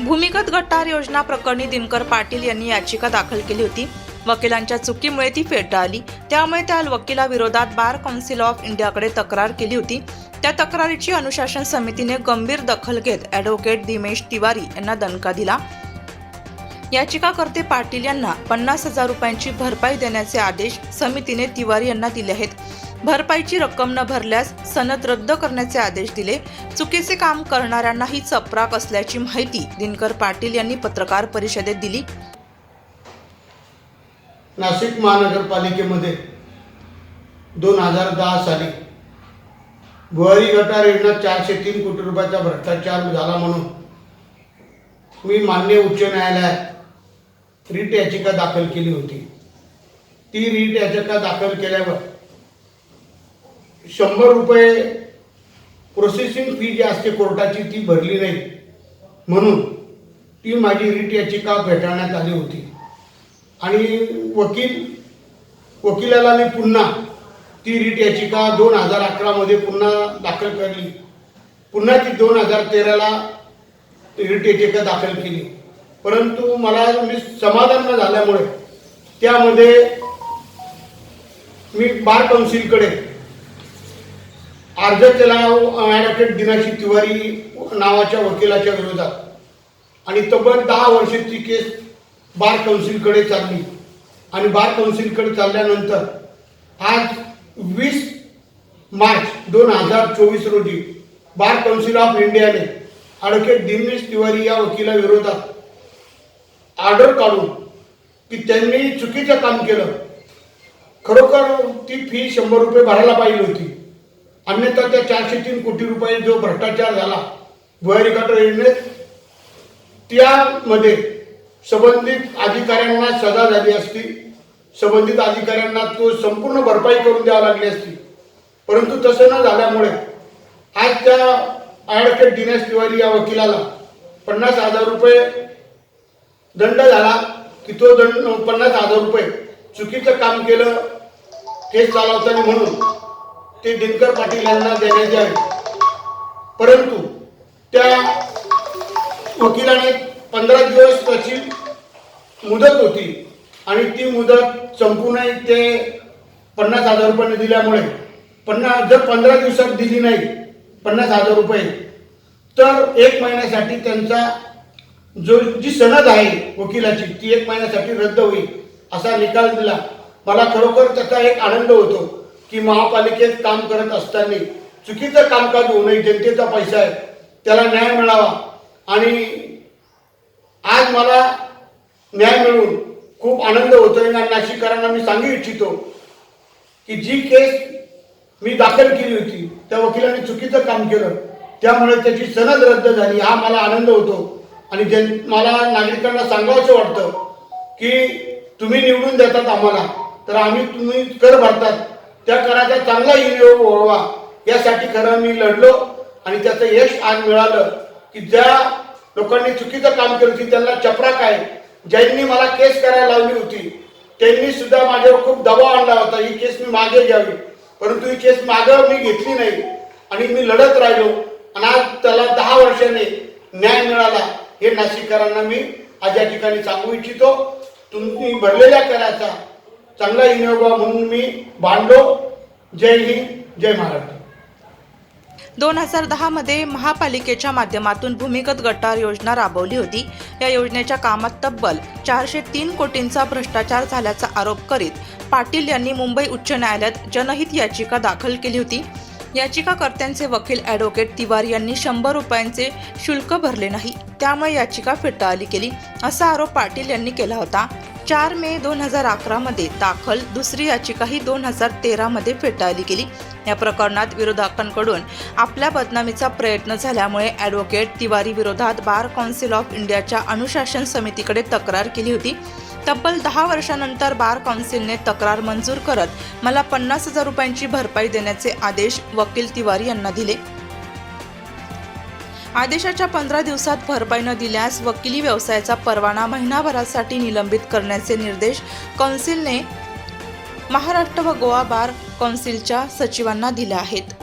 भूमिगत गटार योजना प्रकरणी दिनकर पाटील यांनी याचिका दाखल केली होती. वकिलांच्या चुकीमुळे ती फेटाळली त्यामुळे त्या वकिलाविरोधात बार काउन्सिल ऑफ इंडियाकडे तक्रार केली होती. त्या तक्रारीची अनुशासन समितीने गंभीर दखल घेत ॲडव्होकेट दिमेश तिवारी यांना दणका दिला. याचिकाकर्ते पाटील यांना पन्नास हजार रुपयांची भरपाई देण्याचे आदेश समितीने तिवारी यांना दिले आहेत. भरपाईची रक्कम न भरल्यास सनद रद्द करण्याचे आदेश दिले. चुकीचे काम करणाऱ्यांनाही चपराक असल्याची माहिती दिनकर पाटील यांनी पत्रकार परिषदेत दिली. नाशिक महानगरपालिकेमध्ये दोन हजार दहा साली भुवारी गटार योजना चारशे तीन कोटी रुपयाचा भ्रष्टाचार झाला म्हणून मी मान्य उच्च न्यायालयात रीट याचिका दाखल केली होती. ती रीट याचिका दाखल केल्यावर शंभर रुपये प्रोसेसिंग फी जी असते कोर्टाची ती भरली नाही. म्हणून ती माझी रीट याचिका फेटाळण्यात आली होती. आणि वकील वकिलाला मी पुन्हा ती रीट याचिका दोन हजार अकरामध्ये पुन्हा दाखल करली पुन्हा ती दोन हजार तेराला रीट याचिका दाखल केली. परंतु मला मी समाधान न झाल्यामुळे त्यामध्ये मी बार काउन्सिलकडे अर्ज केला ॲडव्होकेट दिनाशी तिवारी नावाच्या वकिलाच्या विरोधात. आणि तब्बल दहा वर्षाची केस बार काउन्सिलकडे चालली. आणि बार काउन्सिलकडे चालल्यानंतर आज वीस मार्च दोन हजार चोवीस रोजी बार काउन्सिल ऑफ इंडियाने ॲडव्होकेट दिनेश तिवारी या वकिलाविरोधात ऑर्डर काढून की त्यांनी चुकीचं काम केलं. खरोखर ती फी शंभर रुपये भरायला पाहिजे होती. अन्यथा त्या चारशे तीन कोटी रुपये जो भ्रष्टाचार झाला भुयारी गटार योजनेत त्यामध्ये संबंधित अधिकाऱ्यांना सजा झाली असती. संबंधित अधिकाऱ्यांना तो संपूर्ण भरपाई करून द्यावी लागली असती. परंतु तसं न झाल्यामुळे आज त्या ॲडव्होकेट दिनेश तिवारी या वकिलाला पन्नास हजार रुपये दंड झाला की तो दंड पन्नास हजार रुपये चुकीचं काम केलं केस चालवताना म्हणून ते दिनकर पाटील यांना देण्याचे आहे परंतु त्या वकिलाने पंधरा दिवस त्याची मुदत होती आणि ती मुदत संपूर्ण ते पन्नास हजार रुपये दिल्यामुळे पन्नास जर पंधरा दिवसात दिली नाही पन्नास हजार रुपये तर एक महिन्यासाठी त्यांचा जो जी सनद आहे वकिलाची ती एक महिन्यासाठी रद्द होईल असा निकाल दिला. मला खरोखर त्याचा एक आनंद होतो. की महापालिकेत काम करत असताना चुकीचं कामकाज होऊ नये जनतेचा पैसा आहे त्याला न्याय मिळावा. आणि आज मला न्याय मिळून खूप आनंद होतोय आणि नाशिककरांना मी सांगू इच्छितो की जी केस मी दाखल केली होती त्या वकिलाने चुकीचं काम केलं त्यामुळे त्याची सनद रद्द झाली हा मला आनंद होतो. आणि जन मला नागरिकांना सांगावंसं वाटतं की तुम्ही निवडून देतात आम्हाला तर आम्ही तुम्ही कर भरतात. त्या कराचा चांगला विनियोग व्हावा. यासाठी खरं मी लढलो आणि त्याचं यश आज मिळालं की ज्या लोकांनी चुकीचं काम केलं होती त्यांना चपराक आहे ज्यांनी मला केस करायला लावली होती त्यांनी सुद्धा माझ्यावर खूप दबाव आणला होता. ही केस मी मागे घ्यावी. परंतु ही केस मागं मी घेतली नाही आणि मी लढत राहिलो. आणि आज त्याला दहा वर्षाने न्याय मिळाला. हे नाशिककरांना मी आज या ठिकाणी सांगू इच्छितो. तुम्ही भरलेल्या कराचा चांगला विनियोग म्हणून मी भांडलो जय हिंद जय महाराष्ट्र. दोन हजार दहामध्ये महापालिकेच्या माध्यमातून भूमिगत गटार योजना राबवली होती. या योजनेच्या कामात तब्बल चारशे तीन कोटींचा भ्रष्टाचार झाल्याचा आरोप करीत पाटील यांनी मुंबई उच्च न्यायालयात जनहित याचिका दाखल केली होती. याचिकाकर्त्यांचे वकील ॲडव्होकेट तिवारी यांनी शंभर रुपयांचे शुल्क भरले नाही. त्यामुळे याचिका फेटाळली गेली. असा आरोप पाटील यांनी केला होता. चार मे दोन हजार अकरामध्ये दाखल दुसरी याचिकाही दोन हजार तेरामध्ये फेटाळली गेली. या प्रकरणात विरोधकांकडून आपल्या बदनामीचा प्रयत्न झाल्यामुळे ॲडव्होकेट तिवारी विरोधात बार काउन्सिल ऑफ इंडियाच्या अनुशासन समितीकडे तक्रार केली होती. तब्बल दहा वर्षानंतर बार काउन्सिलने तक्रार मंजूर करत मला पन्नास हजार रुपयांची भरपाई देण्याचे आदेश वकील तिवारी यांना दिले. आदेशाच्या पंधरा दिवसात भरपाई न दिल्यास वकिली व्यवसायाचा परवाना महिनाभरासाठी निलंबित करण्याचे निर्देश कौन्सिलने महाराष्ट्र व गोवा बार कौन्सिलच्या सचिवांना दिले आहेत.